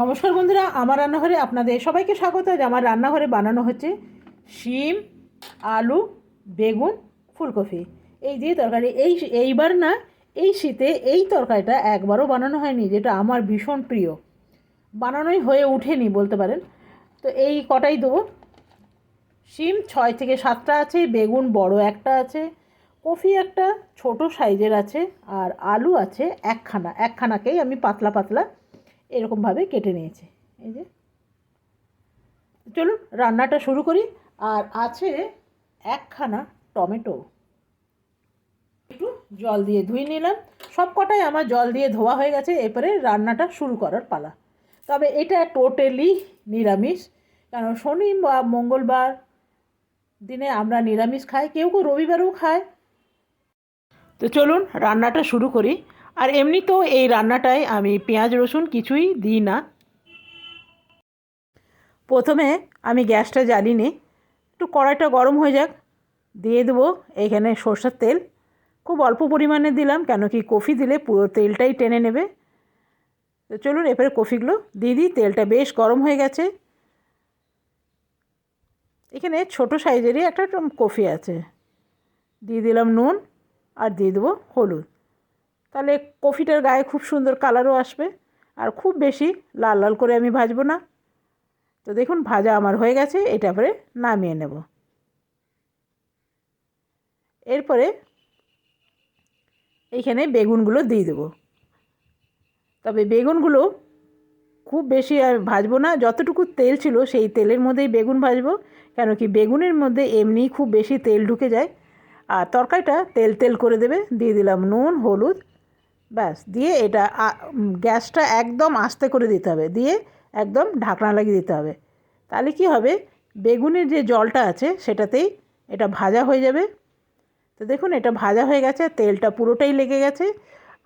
নমস্কার বন্ধুরা, আমার রান্নাঘরে আপনাদের সবাইকে স্বাগত। আজ আমার রান্নাঘরে বানানো হচ্ছে শিম, আলু, বেগুন, ফুলকপি। এই দিয়ে তরকারি, এই এইবার না, এই শীতে এই তরকারিটা একবারও বানানো হয়নি, যেটা আমার ভীষণ প্রিয়। বানানোই হয়ে ওঠেনি বলতে পারেন। তো এই কটাই দেবো। শিম ছয় থেকে সাতটা আছে, বেগুন বড় একটা আছে, কফি একটা ছোট সাইজের আছে, আর আলু আছে একখানা। একখানাকেই আমি পাতলা পাতলা এরকমভাবে কেটে নিয়েছি। এই যে। চলুন রান্নাটা শুরু করি। আর আছে একখানা টমেটো। একটু জল দিয়ে ধুয়ে নিলাম। সব কটাই আমার জল দিয়ে ধোয়া হয়ে গেছে। এরপরে রান্নাটা শুরু করার পালা। তবে এটা টোটালি নিরামিষ। কারণ শনি বা মঙ্গলবার দিনে আমরা নিরামিষ খাই, কেউ কেউ রবিবারেও খায়। তো চলুন রান্নাটা শুরু করি। আর এমনিতেও এই রান্নাটায় আমি পেঁয়াজ, রসুন কিছুই দিই না। প্রথমে আমি গ্যাসটা জ্বালিয়ে নিই। একটু কড়াইটা গরম হয়ে যাক। দিয়ে দেবো এখানে সর্ষের তেল। খুব অল্প পরিমাণে দিলাম, কেন কি কফি দিলে পুরো তেলটাই টেনে নেবে। তো চলুন এরপরে কফিগুলো দিয়ে দিই। তেলটা বেশ গরম হয়ে গেছে। এখানে ছোট সাইজেরই একটা কফি আছে। দিয়ে দিলাম নুন আর দিয়ে দেবো হলুদ। তাহলে কফিটার গায়ে খুব সুন্দর কালারও আসবে আর খুব বেশি লাল লাল করে আমি ভাজবো না। তো দেখুন, ভাজা আমার হয়ে গেছে, এটা পরে নামিয়ে নেব। এরপরে এইখানে বেগুনগুলো দিয়ে দেবো। তবে বেগুনগুলো খুব বেশি ভাজবো না, যতটুকু তেল ছিল সেই তেলের মধ্যেই বেগুন ভাজবো, কেন কি বেগুনের মধ্যে এমনি খুব বেশি তেল ঢুকে যায়। আর তরকারিটা তেল তেল করে দেবে, দিয়ে দিলাম নুন, হলুদ ব্যাস, দিয়ে এটা গ্যাসটা একদম আস্তে করে দিতে হবে, দিয়ে একদম ঢাকনা লাগিয়ে দিতে হবে। তাহলে কি হবে? বেগুনের যে জলটা আছে, সেটাতেই এটা ভাজা হয়ে যাবে। তো দেখুন, এটা ভাজা হয়ে গেছে, তেলটা পুরোটাই লেগে গেছে।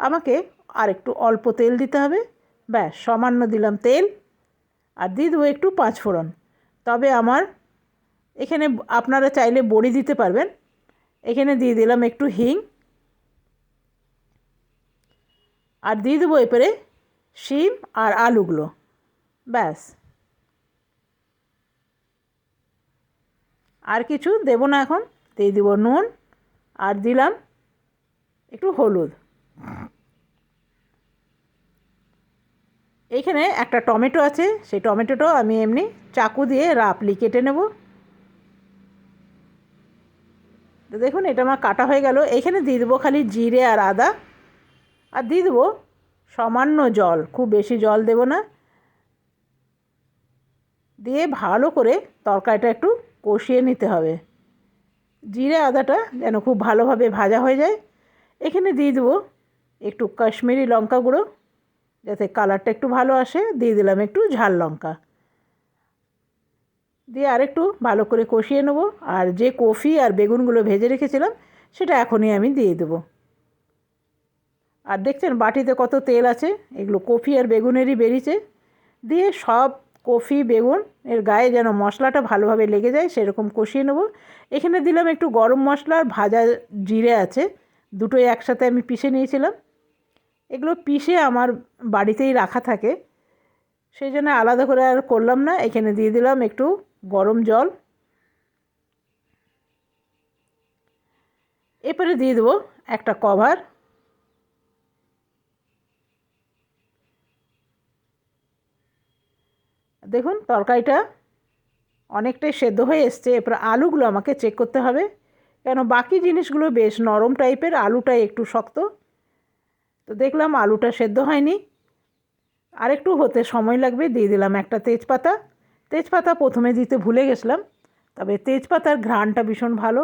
আমাকে আর একটু অল্প তেল দিতে হবে। ব্যাস, সামান্য দিলাম তেল। আর দিয়ে দেবো একটু পাঁচফোড়ন। তবে আমার এখানে আপনারা চাইলে বড়ি দিতে পারবেন। এখানে দিয়ে দিলাম একটু হিং। আর দিয়ে দেবো এরপরে শিম আর আলুগুলো। ব্যাস। আর কিছু দেব না এখন, দিয়ে দিব নুন আর দিলাম একটু হলুদ। এইখানে একটা টমেটো আছে, সেই টমেটোটাও আমি এমনি চাকু দিয়ে রাপলি কেটে নেব। তো দেখুন, এটা আমার কাটা হয়ে গেল। এখানে দিয়ে দেবো খালি জিরে আর আদা। আর দিয়ে দেবো সামান্য জল, খুব বেশি জল দেব না। দিয়ে ভালো করে তরকারিটা একটু কষিয়ে নিতে হবে। জিরে আদাটা যেন খুব ভালোভাবে ভাজা হয়ে যায়। এখানে দিয়ে দেবো একটু কাশ্মীরি লঙ্কা গুঁড়ো, যাতে কালারটা একটু ভালো আসে। দিয়ে দিলাম একটু ঝাল লঙ্কা। দিয়ে আরেকটু ভালো করে কষিয়ে নেব। আর যে কফি আর বেগুনগুলো ভেজে রেখেছিলাম, সেটা এখনই আমি দিয়ে দেবো। আর দেখছেন বাটিতে কত তেল আছে? এগুলো কফি আর বেগুনেরই বেরিয়েছে। দিয়ে সব কফি, বেগুন, এর গায়ে যেন মশলাটা ভালোভাবে লেগে যায়, সেরকম কষিয়ে নেব। এখানে দিলাম একটু গরম মশলা আর ভাজা জিরে আছে। দুটোই একসাথে আমি পিষে নিয়েছিলাম। এগুলো পিষে আমার বাড়িতেই রাখা থাকে। সেই জন্য আলাদা করে আর করলাম না। এখানে দিয়ে দিলাম একটু গরম জল। এরপরে দিয়ে দেবো একটা কভার। দেখুন, তরকারিটা অনেকটাই সেদ্ধ হয়ে এসছে। এরপর আলুগুলো আমাকে চেক করতে হবে। কেন, বাকি জিনিসগুলো বেশ নরম টাইপের, আলুটাই একটু শক্ত। তো দেখলাম আলুটা সেদ্ধ হয়নি। আরেকটু হতে সময় লাগবে, দিয়ে দিলাম একটা তেজপাতা। তেজপাতা প্রথমে দিতে ভুলে গেছিলাম, তবে তেজপাতার ঘ্রাণটা ভীষণ ভালো।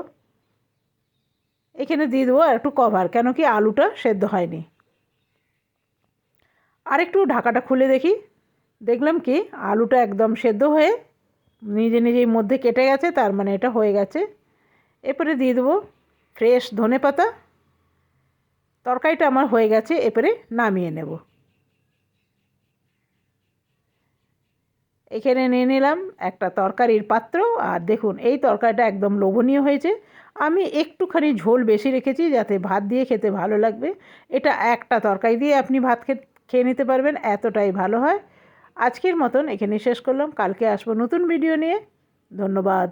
এখানে দিয়ে দেবো আর একটু কভার কেন কি আলুটা সেদ্ধ হয়নি। আরেকটু ঢাকাটা খুলে দেখি। দেখলাম কি আলুটা একদম সেদ্ধ হয়ে নিজে নিজেই মধ্যে কেটে গেছে, তার মানে এটা হয়ে গেছে। এরপরে দিয়ে দেবো ফ্রেশ ধনে পাতা। তরকারিটা আমার হয়ে গেছে, এরপরে নামিয়ে নেব। এখানে নিয়ে নিলাম একটা তরকারির পাত্র, আর দেখুন এই তরকারিটা একদম লোভনীয় হয়েছে। আমি একটুখানি ঝোল বেশি রেখেছি যাতে ভাত দিয়ে খেতে ভালো লাগবে। এটা একটা তরকারি দিয়ে আপনি ভাত খেয়ে নিতে পারবেন, এতটাই ভালো হয়। আজকের মতন এখানে শেষ করলাম। কালকে আসব নতুন ভিডিও নিয়ে। ধন্যবাদ।